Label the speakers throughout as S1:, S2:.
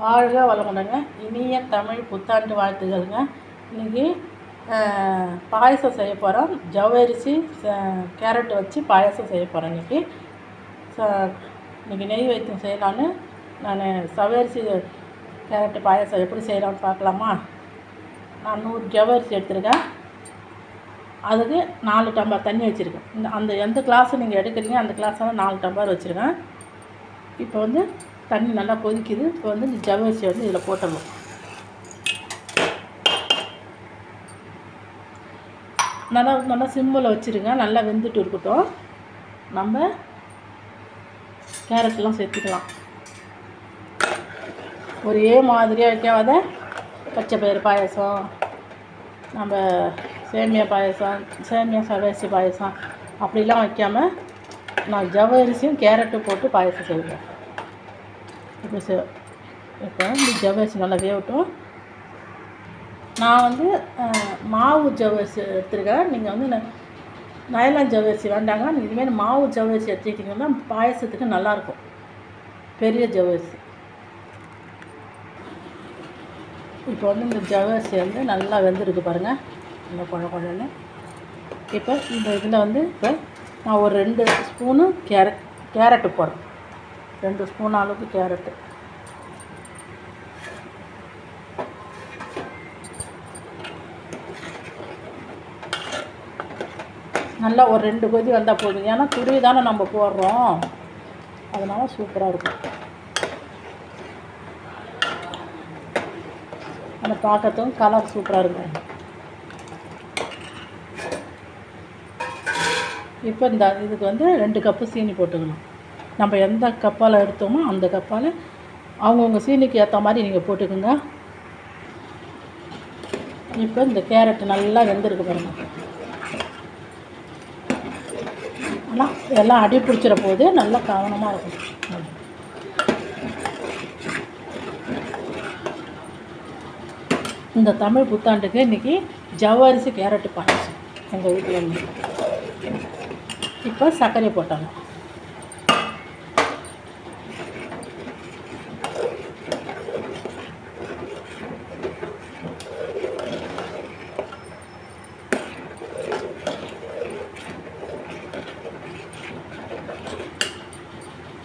S1: வாழ்க வளமுடங்க. இனிய தமிழ் புத்தாண்டு வாழ்த்துக்கள்ங்க. இன்றைக்கி பாயசம் செய்ய போகிறோம் ஜவ்வரிசி கேரட் வச்சு பாயசம் செய்ய போகிறேன் இன்றைக்கி ச இன்றைக்கி நெய் வைத்தியம் செய்யலான்னு நான் சவரிசி கேரட்டு பாயசம் எப்படி செய்யலாம்னு பார்க்கலாமா? நான் நூறு ஜவ்வரிசி எடுத்துருக்கேன். அதுக்கு நாலு டம்ளர் தண்ணி வச்சுருக்கேன். இந்த அந்த எந்த கிளாஸ் நீங்கள் எடுக்கிறீங்க அந்த கிளாஸால் நாலு டம்பர் வச்சுருக்கேன். இப்போ வந்து தண்ணி நல்லா கொதிக்குது. இப்போ வந்து இந்த ஜவ்வரிசியை வந்து இதில் போட்டணும். நல்லா நல்லா சிம்மில் வச்சுருங்க. நல்லா வெந்துட்டு இருக்கட்டும். நம்ம கேரட்லாம் சேர்த்துக்கலாம். ஒரே மாதிரியாக வைக்காத. பச்சை பயிறு பாயசம் நம்ம சேமியா பாயசம் சேமியா சவரிசி பாயசம் அப்படிலாம் வைக்காமல் நான் ஜவ்வரிசியும் கேரட்டும் போட்டு பாயசம் செய்வேன். இப்போ இப்போ இந்த ஜவ்வரிசி நல்லா வேகட்டும். நான் வந்து மாவு ஜவ்வரிசி எடுத்துருக்கேன். நீங்கள் வந்து ந- ஜவ்வரிசி வேண்டாங்க. நீங்கள் இதுமாரி மாவு ஜவ்வரிசி எடுத்துக்கிட்டிங்கன்னா பாயசத்துக்கு நல்லாயிருக்கும் பெரிய ஜவ்வரிசி. இப்போ வந்து இந்த ஜவ்வரிசி வந்து நல்லா வெந்திருக்கு பாருங்கள் இந்த குழ குழன்னு. இப்போ இந்த இதில் வந்து இப்போ நான் ஒரு ரெண்டு ஸ்பூனு கேரட் கேரட்டு போடுறேன். ரெண்டு ஸ்பூன் அளவுக்கு கேரட்டு. நல்லா ஒரு ரெண்டு கொதி வந்தால் போதும். ஏன்னா துருவி தானே நம்ம போடுறோம். அதனால் சூப்பராக இருக்கும். அந்த பார்க்கறதுக்கும் கலர் சூப்பராக இருக்கும். இப்போ இந்த இதுக்கு வந்து ரெண்டு கப்பு சீனி போட்டுக்கணும் நம்ம எந்த கப்பால் எடுத்தோமோ அந்த கப்பால் அவங்கவுங்க சீனிக்கு ஏற்ற மாதிரி நீங்கள் போட்டுக்கோங்க. இப்போ இந்த கேரட் நல்லா வெந்திருக்கு பாருங்க. ஆனால் எல்லாம் அடி பிடிச்சிட போது நல்லா கவனமாக இருக்கும் இந்த தமிழ் புத்தாண்டுக்கு இன்றைக்கி ஜவ்வரிசி கேரட்டு பாய்ச்சி எங்கள் வீட்டில் இப்போ சர்க்கரை போட்டாங்க.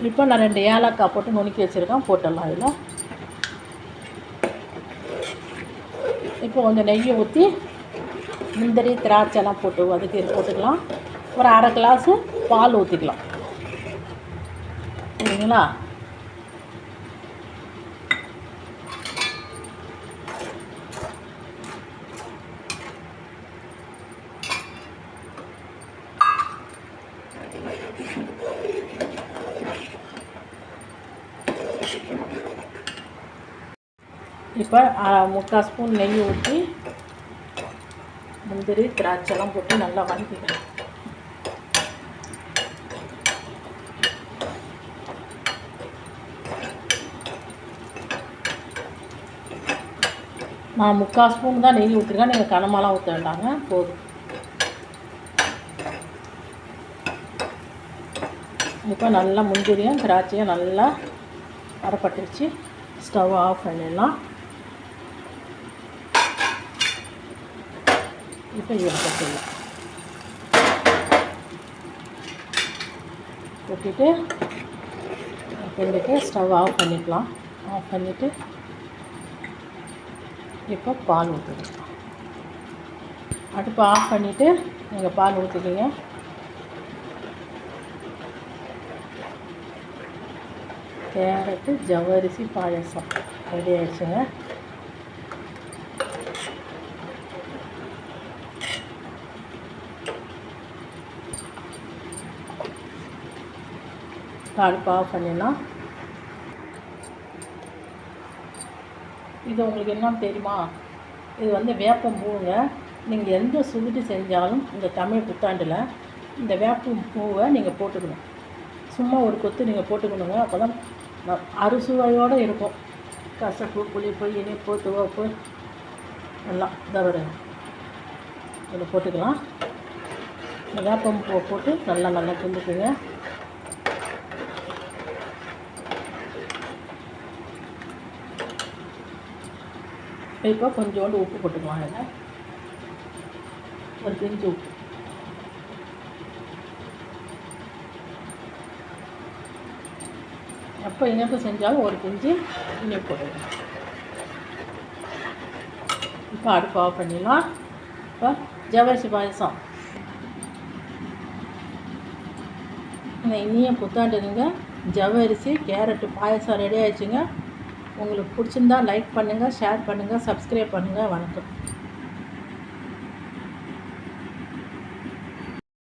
S1: இப்போ நான் ரெண்டு ஏலக்காய் போட்டு நுணுக்கி வச்சுருக்கேன் போட்டுடலாம் அதில் இப்போ கொஞ்சம் நெய்யை ஊற்றி முந்திரி திராட்சைலாம் போட்டு வதக்கி போட்டுக்கலாம். ஒரு அரை கிளாஸு பால் ஊற்றிக்கலாம் சரிங்களா? இப்போ முக்கால் ஸ்பூன் நெய் ஊற்றி முந்திரி திராட்சைலாம் போட்டு நல்லா வதக்கிக்கலாம் நான் முக்கால் ஸ்பூன் தான் நெய் ஊற்றிருக்கேன் நீங்கள் கனமாலாம் ஊற்ற வேண்டாங்க. போதும். இப்போ நல்லா முந்திரியும் திராட்சையும் நல்லா அரைப்பட்டுருச்சு. ஸ்டவ் ஆஃப் பண்ணிடலாம். இப்போ இதை கொட்டிடலாம் கொட்டிட்டு கிண்டிட்டு ஸ்டவ் ஆஃப் பண்ணிக்கலாம். ஆஃப் பண்ணிவிட்டு இப்போ பால் ஊற்றிக்கலாம் அடுப்பை ஆஃப் பண்ணிவிட்டு நீங்கள் பால் ஊற்றிக்கிங்க கேரட்டு ஜவ்வரிசி பாயசம். ரெடி ஆயிடுச்சுங்க. அடுப்பு ஆஃப் பண்ணிடலாம் இது உங்களுக்கு என்னன்னு தெரியுமா? இது வந்து வேப்பம் பூவுங்க நீங்கள் எந்த சுருட்டி செஞ்சாலும் இந்த தமிழ் புத்தாண்டில் இந்த வேப்பம் பூவை நீங்கள் போட்டுக்கணும். சும்மா ஒரு கொத்து நீங்கள் போட்டுக்கணுங்க. அப்போ தான் அறுசுவையோடு இருக்கும். கசப்பு புளிப்பு இனிப்பு துவப்பு எல்லாம் தவிர இதில் போட்டுக்கலாம். இந்த வேப்பம் பூவை போட்டு நல்லா நல்லா கிண்டுக்குங்க இப்போ கொஞ்சோண்டு உப்பு போட்டுக்கலாம் இதில். ஒரு பிஞ்சு உப்பு. எப்போ இனிப்பு செஞ்சாலும் ஒரு பிஞ்சு இனிப்பு போட்டுக்கலாம். இப்போ அடுப்பு ஆஃப் பண்ணிடலாம். இப்போ ஜவ்வரிசி பாயசம். இந்த இனிய புத்தாண்டுங்க ஜவ்வரிசி கேரட்டு பாயசம் ரெடி ஆயிடுச்சுங்க. உங்களுக்கு பிடிச்சிருந்தா லைக் பண்ணுங்கள் ஷேர் பண்ணுங்கள் சப்ஸ்கிரைப் பண்ணுங்கள் வணக்கம்.